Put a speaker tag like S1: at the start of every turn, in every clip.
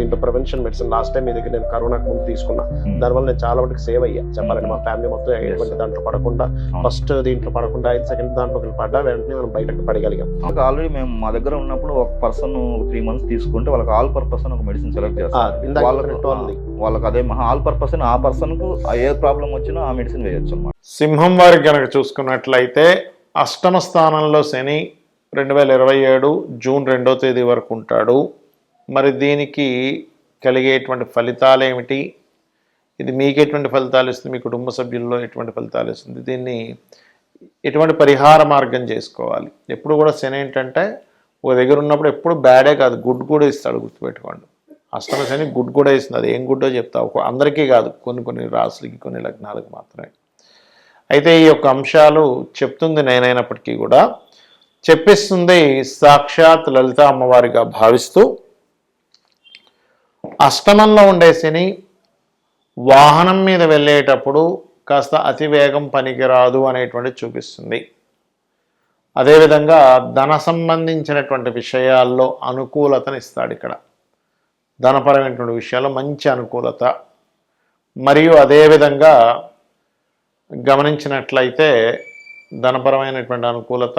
S1: దీంట్లో prevention medicine last time మీ దగ్గర నేను కరోనాకు ముందు తీసుకున్నా. దానివల్ల నేను చాలా వరకు సేవ్ అయ్యా. చెప్పాలంటే మా ఫ్యామిలీ మొత్తం ఎటువంటి దాంట్లో పడకుండా ఫస్ట్ దీంట్లో పడకుండా ఐదు సెకండ్ దాంట్లోకి పడ్డా వెంటనే మనం బయటకు పడగలిగాం.
S2: ఆల్రెడీ మేము మా దగ్గర ఉన్నప్పుడు ఒక పర్సన్ త్రీ మంత్స్ తీసుకుంటే వాళ్ళకి ఆల్ పర్పస్ అని ఒక మెడిసిన్ సెలెక్ట్ చేస్తారు. వాళ్ళకు. వాళ్ళకి అదే ఆల్ పర్పస్ ఆ పర్సన్కు ఏ ప్రాబ్లం వచ్చినా ఆ మెడిసిన్ వేయొచ్చు అన్నమాట.
S3: సింహం వారికి కనుక చూసుకున్నట్లయితే అష్టమ స్థానంలో శని రెండు వేల ఇరవై ఏడు జూన్ రెండో తేదీ వరకు ఉంటాడు. మరి దీనికి కలిగేటువంటి ఫలితాలు ఏమిటి? ఇది మీకు ఎటువంటి ఫలితాలు ఇస్తుంది? మీ కుటుంబ సభ్యుల్లో ఎటువంటి ఫలితాలు ఇస్తుంది? దీన్ని ఎటువంటి పరిహార మార్గం చేసుకోవాలి? ఎప్పుడు కూడా శని ఏంటంటే ఒక దగ్గర ఉన్నప్పుడు ఎప్పుడు బ్యాడే కాదు గుడ్ కూడా ఇస్తాడు గుర్తుపెట్టుకోండి. అష్టమ శని గుడ్ కూడా ఇస్తుంది. అది ఏం గుడ్డో చెప్తా. ఒక అందరికీ కాదు కొన్ని కొన్ని రాసులకి కొన్ని లగ్నాలకు మాత్రమే. అయితే ఈ యొక్క అంశాలు చెప్తుంది నేనైనప్పటికీ కూడా. చెప్పిస్తుంది సాక్షాత్ లలిత అమ్మవారిగా భావిస్తూ అష్టమంలో ఉండే శని వాహనం మీద వెళ్ళేటప్పుడు కాస్త అతివేగం పనికిరాదు అనేటువంటి చూపిస్తుంది. అదేవిధంగా ధన సంబంధించినటువంటి విషయాల్లో అనుకూలతనిస్తాడు ఇక్కడ. ధనపరమైనటువంటి విషయాల్లో మంచి అనుకూలత. మరియు అదేవిధంగా గమనించినట్లయితే ధనపరమైనటువంటి అనుకూలత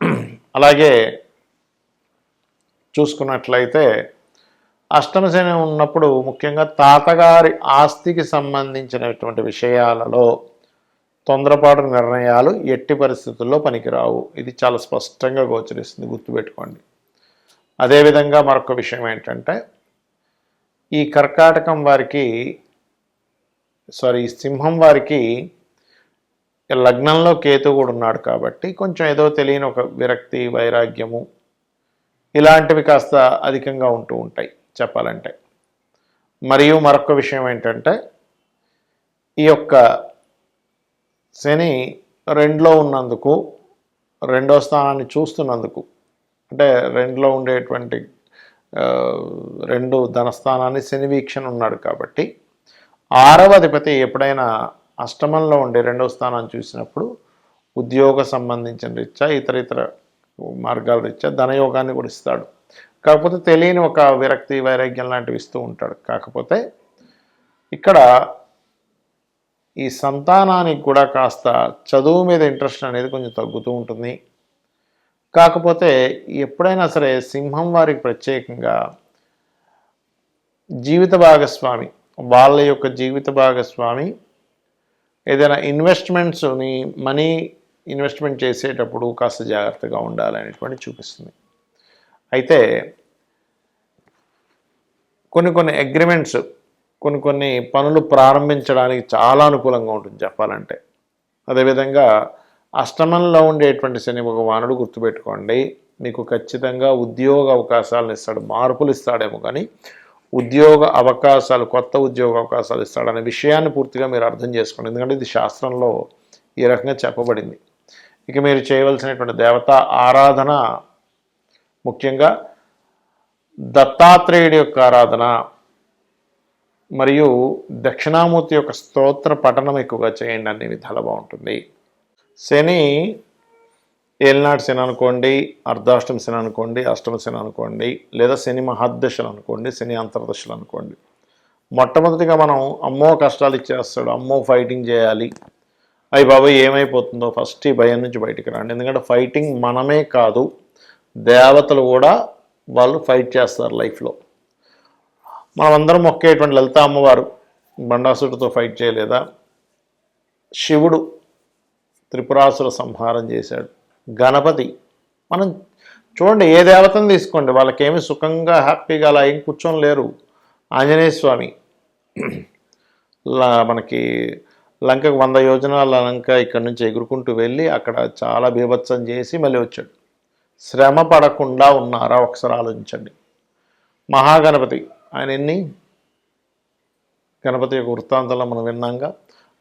S3: అలాగే చూసుకున్నట్లయితే అష్టమశని ఉన్నప్పుడు ముఖ్యంగా తాతగారి ఆస్తికి సంబంధించినటువంటి విషయాలలో తొందరపాటు నిర్ణయాలు ఎట్టి పరిస్థితుల్లో పనికిరావు. ఇది చాలా స్పష్టంగా గోచరిస్తుంది. గుర్తుపెట్టుకోండి. అదేవిధంగా మరొక విషయం ఏంటంటే ఈ కర్కాటకం వారికి సారీ సింహం వారికి లగ్నంలో కేతు కూడా ఉన్నాడు కాబట్టి కొంచెం ఏదో తెలియని ఒక విరక్తి వైరాగ్యము ఇలాంటివి కాస్త అధికంగా ఉంటూ ఉంటాయి చెప్పాలంటే. మరియు మరొక విషయం ఏంటంటే ఈ యొక్క శని రెండులో ఉన్నందుకు రెండో స్థానాన్ని చూస్తున్నందుకు అంటే రెండులో ఉండేటువంటి రెండు ధనస్థానాన్ని శని వీక్షణ ఉన్నాడు కాబట్టి ఆరవ అధిపతి ఎప్పుడైనా అష్టమంలో ఉండే రెండవ స్థానాన్ని చూసినప్పుడు ఉద్యోగ సంబంధించిన రీత్యా ఇతర ఇతర మార్గాల రీత్యా ధనయోగాన్ని కూడా ఇస్తాడు. కాకపోతే తెలియని ఒక విరక్తి వైరాగ్యం లాంటివి ఇస్తూ ఉంటాడు. కాకపోతే ఇక్కడ ఈ సంతానానికి కూడా కాస్త చదువు మీద ఇంట్రెస్ట్ అనేది కొంచెం తగ్గుతూ ఉంటుంది. కాకపోతే ఎప్పుడైనా సరే సింహం వారికి ప్రత్యేకంగా జీవిత భాగస్వామి వాళ్ళ యొక్క జీవిత భాగస్వామి ఏదైనా ఇన్వెస్ట్మెంట్స్ని మనీ ఇన్వెస్ట్మెంట్ చేసేటప్పుడు కాస్త జాగ్రత్తగా ఉండాలనేటువంటి చూపిస్తుంది. అయితే కొన్ని కొన్ని అగ్రిమెంట్స్ కొన్ని కొన్ని పనులు ప్రారంభించడానికి చాలా అనుకూలంగా ఉంటుంది చెప్పాలంటే. అదేవిధంగా అష్టమంలో ఉండేటువంటి శని భగవానుడు గుర్తుపెట్టుకోండి మీకు ఖచ్చితంగా ఉద్యోగ అవకాశాలను ఇస్తాడు మార్పులు ఇస్తాడేమో కానీ ఉద్యోగ అవకాశాలు కొత్త ఉద్యోగ అవకాశాలు ఇస్తాడనే విషయాన్ని పూర్తిగా మీరు అర్థం చేసుకోండి. ఎందుకంటే ఇది శాస్త్రంలో ఈ రకంగా చెప్పబడింది. ఇక మీరు చేయవలసినటువంటి దేవతా ఆరాధన ముఖ్యంగా దత్తాత్రేయుడి యొక్క ఆరాధన మరియు దక్షిణామూర్తి యొక్క స్తోత్ర పఠనం ఎక్కువగా చేయండి అన్ని విధాలు బాగుంటుంది. శని ఏలినాటి శని అనుకోండి అర్ధాష్టమ శని అనుకోండి అష్టమ శని అనుకోండి లేదా శని మహాదశలు అనుకోండి శని అంతర్దశలు అనుకోండి. మొట్టమొదటిగా మనం అమ్మో కష్టాలు ఇచ్చేస్తాడు అమ్మో ఫైటింగ్ చేయాలి అవి బాబాయ్ ఏమైపోతుందో ఫస్ట్ ఈ భయం నుంచి బయటికి రండి. ఎందుకంటే ఫైటింగ్ మనమే కాదు దేవతలు కూడా వాళ్ళు ఫైట్ చేస్తారు లైఫ్లో మనమందరం మొక్కేటువంటి లలిత అమ్మవారు బండాసుడితో ఫైట్ చేయలేదా? శివుడు త్రిపురాసుర సంహారం చేశాడు. గణపతి మనం చూడండి ఏ దేవతను తీసుకోండి వాళ్ళకేమి సుఖంగా హ్యాపీగా అలా ఏం కూర్చొని లేరు. ఆంజనేయ స్వామి లా- మనకి లంకకు వంద యోజనాల లంక ఇక్కడి నుంచి ఎగురుకుంటూ వెళ్ళి అక్కడ చాలా బీభత్సం చేసి మళ్ళీ వచ్చాడు. శ్రమ పడకుండా ఉన్నారా? ఒకసారి ఆలోచించండి. మహాగణపతి ఆయన ఎన్ని? గణపతి యొక్క వృత్తాంతంలో మనం విన్నాంగా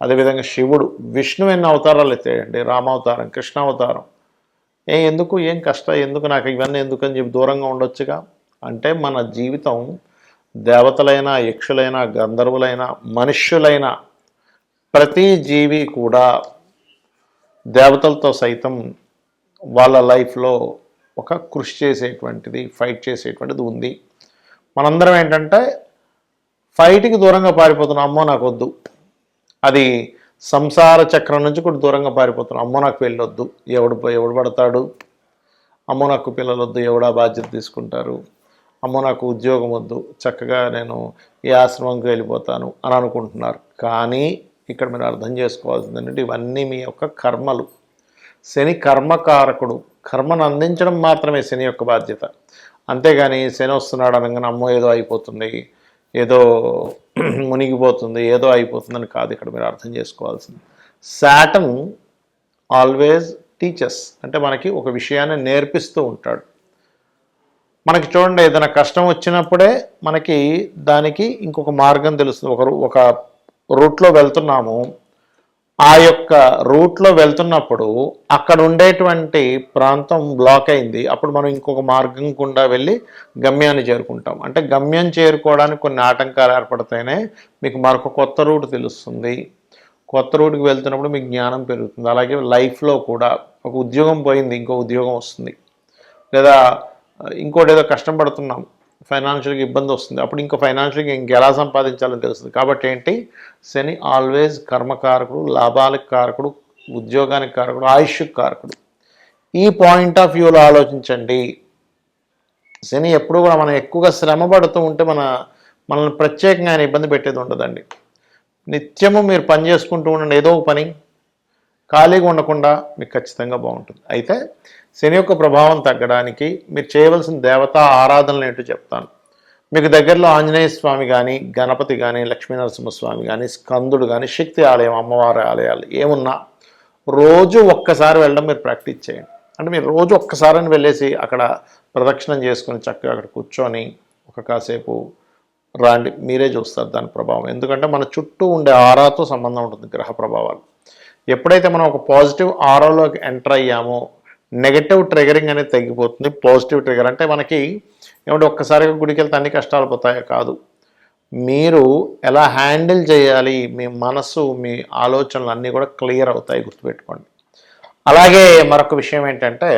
S3: అదేవిధంగా శివుడు విష్ణు ఎన్ని అవతారాలు ఎత్తాయండి రామావతారం కృష్ణావతారం. ఏ ఎందుకు? ఏం కష్టం? ఎందుకు? నాకు ఇవన్నీ ఎందుకని చెప్పి దూరంగా ఉండొచ్చుగా? అంటే మన జీవితం దేవతలైన యక్షులైన గంధర్వులైన మనుష్యులైనా ప్రతి జీవి కూడా దేవతలతో సైతం వాళ్ళ లైఫ్లో ఒక కృషి చేసేటువంటిది ఫైట్ చేసేటువంటిది ఉంది. మనందరం ఏంటంటే ఫైట్కి దూరంగా పారిపోతున్నాం అమ్మో నాకు వద్దు. అది సంసార చక్రం నుంచి కూడా దూరంగా పారిపోతున్నాం అమ్మో నాకు పెళ్ళొద్దు ఎవడు ఎవడు పడతాడు? అమ్మో నాకు పిల్లలొద్దు ఎవడా బాధ్యత తీసుకుంటారు? అమ్మో నాకు ఉద్యోగం వద్దు చక్కగా నేను ఈ ఆశ్రమంకి వెళ్ళిపోతాను అని అనుకుంటున్నారు. కానీ ఇక్కడ మీరు అర్థం చేసుకోవాల్సింది ఏంటంటే ఇవన్నీ మీ యొక్క కర్మలు. శని కర్మకారకుడు. కర్మను అందించడం మాత్రమే శని యొక్క బాధ్యత. అంతేగాని శని వస్తున్నాడు అనగానే అమ్మో ఏదో అయిపోతుంది. ఏదో మునిగిపోతుంది. ఏదో అయిపోతుందని కాదు ఇక్కడ మీరు అర్థం చేసుకోవాల్సింది. Satan always teachers. అంటే మనకి ఒక విషయాన్ని నేర్పిస్తూ ఉంటాడు. మనకి చూడండి ఏదైనా కష్టం వచ్చినప్పుడే మనకి దానికి ఇంకొక మార్గం తెలుస్తుంది. ఒక ఒక రూట్లో వెళ్తున్నాము. ఆ యొక్క రూట్లో వెళ్తున్నప్పుడు అక్కడ ఉండేటువంటి ప్రాంతం బ్లాక్ అయింది. అప్పుడు మనం ఇంకొక మార్గం గుండా వెళ్ళి గమ్యాన్ని చేరుకుంటాం. అంటే గమ్యం చేరుకోవడానికి కొన్ని ఆటంకాలు ఏర్పడితేనే మీకు మరొక కొత్త రూట్ తెలుస్తుంది. కొత్త రూట్కి వెళ్తున్నప్పుడు మీకు జ్ఞానం పెరుగుతుంది. అలాగే లైఫ్లో కూడా ఒక ఉద్యోగం పోయింది ఇంకో ఉద్యోగం వస్తుంది. లేదా ఇంకోటి ఏదో కష్టం పడుతున్నాం. ఫైనాన్షియల్గా ఇబ్బంది వస్తుంది. అప్పుడు ఇంకా ఫైనాన్షియల్గా ఇంకెలా సంపాదించాలని తెలుస్తుంది. కాబట్టి ఏంటి? శని ఆల్వేస్ కర్మకారకుడు లాభాలకు కారకుడు ఉద్యోగానికి కారకుడు ఆయుష్ కారకుడు. ఈ పాయింట్ ఆఫ్ వ్యూలో ఆలోచించండి. శని ఎప్పుడు కూడా మనం ఎక్కువగా శ్రమ పడుతూ ఉంటే మన మనల్ని ప్రత్యేకంగా ఆయన ఇబ్బంది పెట్టేది ఉండదండి. నిత్యము మీరు పని చేసుకుంటూ ఉండండి. ఏదో ఒక పని. ఖాళీగా ఉండకుండా మీకు ఖచ్చితంగా బాగుంటుంది. అయితే శని యొక్క ప్రభావం తగ్గడానికి మీరు చేయవలసిన దేవతా ఆరాధనలు ఏంటో చెప్తాను. మీకు దగ్గరలో ఆంజనేయ స్వామి కానీ గణపతి కానీ లక్ష్మీనరసింహస్వామి కానీ స్కందుడు కానీ శక్తి ఆలయం అమ్మవారి ఆలయాలు ఏమున్నా రోజు ఒక్కసారి వెళ్ళడం మీరు ప్రాక్టీస్ చేయండి. అంటే మీరు రోజు ఒక్కసారి వెళ్ళేసి అక్కడ ప్రదక్షిణం చేసుకుని చక్కగా అక్కడ కూర్చొని ఒక కాసేపు రాండి. మీరే చూస్తారు దాని ప్రభావం. ఎందుకంటే మన చుట్టూ ఉండే ఆరాతో సంబంధం ఉంటుంది గ్రహ ప్రభావాలు. ఎప్పుడైతే మనం ఒక పాజిటివ్ ఆరోలోకి ఎంటర్ అయ్యామో నెగటివ్ ట్రిగరింగ్ అనేది తగ్గిపోతుంది. పాజిటివ్ ట్రిగర్ అంటే మనకి ఏమంటే ఒక్కసారిగా గుడికి వెళ్తే అన్ని కష్టాలు పోతాయో కాదు. మీరు ఎలా హ్యాండిల్ చేయాలి? మీ మనసు మీ ఆలోచనలు అన్నీ కూడా క్లియర్ అవుతాయి గుర్తుపెట్టుకోండి. అలాగే మరొక విషయం ఏంటంటే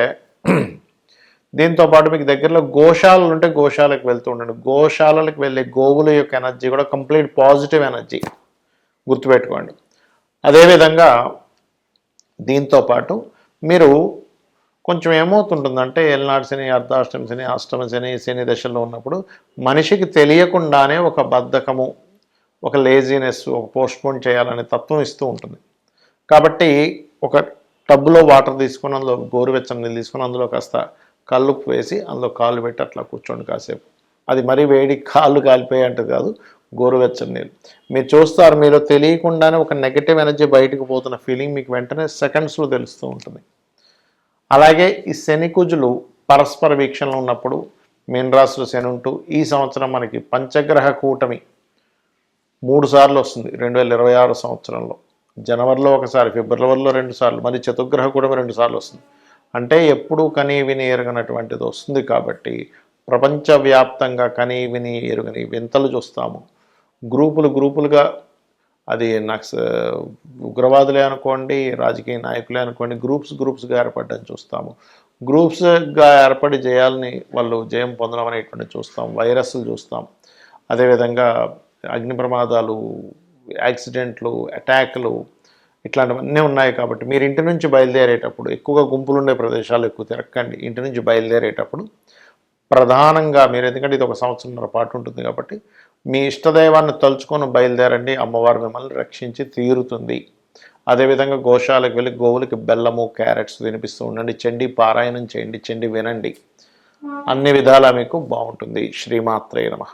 S3: దీంతోపాటు మీకు దగ్గరలో గోశాలలు ఉంటే గోశాలకు వెళ్తూ ఉండండి. గోశాలలకు వెళ్ళే గోవుల యొక్క ఎనర్జీ కూడా కంప్లీట్ పాజిటివ్ ఎనర్జీ. గుర్తుపెట్టుకోండి. అదేవిధంగా దీంతో పాటు మీరు కొంచెం ఏమవుతుంటుందంటే ఏలనాడు శని అర్ధాష్టమి శని అష్టమ శని శని దశలో ఉన్నప్పుడు మనిషికి తెలియకుండానే ఒక బద్ధకము ఒక లేజినెస్ ఒక పోస్ట్పోన్ చేయాలనే తత్వం ఇస్తూ ఉంటుంది. కాబట్టి ఒక టబ్లో వాటర్ తీసుకొని అందులో గోరువెచ్చని నీళ్ళు తీసుకొని అందులో కాస్త కళ్ళు వేసి అందులో కాళ్ళు పెట్టి అట్లా కూర్చోండి కాసేపు. అది మరీ వేడి కాళ్ళు కాలిపోయే అంటే కాదు. గోరువెచ్చని నీళ్ళు మీరు చూస్తారు మీరు తెలియకుండానే ఒక నెగటివ్ ఎనర్జీ బయటకు పోతున్న ఫీలింగ్ మీకు వెంటనే సెకండ్స్లో తెలుస్తూ ఉంటుంది. అలాగే ఈ శని కుజులు పరస్పర వీక్షణలో ఉన్నప్పుడు మీనరాశులు శని ఉంటూ ఈ సంవత్సరం మనకి పంచగ్రహ కూటమి మూడు సార్లు వస్తుంది రెండు వేల ఇరవై ఆరు సంవత్సరంలో. జనవరిలో ఒకసారి ఫిబ్రవరిలో రెండు సార్లు మరి చతుర్గ్రహ కూటమి రెండు సార్లు వస్తుంది. అంటే ఎప్పుడూ కనీ విని ఎరగనటువంటిది వస్తుంది కాబట్టి ప్రపంచవ్యాప్తంగా కనీ విని ఎరుగని వింతలు చూస్తాము. గ్రూపులు గ్రూపులుగా అది నక్స ఉగ్రవాదులే అనుకోండి రాజకీయ నాయకులే అనుకోండి గ్రూప్స్ గ్రూప్స్గా ఏర్పడడం చూస్తాము. గ్రూప్స్గా ఏర్పడి జయాలని వాళ్ళు జయం పొందడం అనేటువంటి చూస్తాం వైరస్లు చూస్తాం. అదేవిధంగా అగ్ని ప్రమాదాలు యాక్సిడెంట్లు అటాక్లు ఇట్లాంటివన్నీ ఉన్నాయి కాబట్టి మీరు ఇంటి నుంచి బయలుదేరేటప్పుడు ఎక్కువగా గుంపులు ఉండే ప్రదేశాలు ఎక్కువ తిరక్కండి ఇంటి నుంచి బయలుదేరేటప్పుడు ప్రధానంగా మీరు ఎందుకంటే ఇది ఒక సంవత్సరంన్నర పాటు ఉంటుంది కాబట్టి మీ ఇష్టదైవాన్ని తలుచుకొని బయలుదేరండి అమ్మవారు మిమ్మల్ని రక్షించి తీరుతుంది. అదేవిధంగా గోశాలకు వెళ్ళి గోవులకి బెల్లము క్యారెట్స్ తినిపిస్తూ ఉండండి. చండి పారాయణం చేయండి చండి వినండి. అన్ని విధాలా మీకు బాగుంటుంది. శ్రీమాత్రే నమః.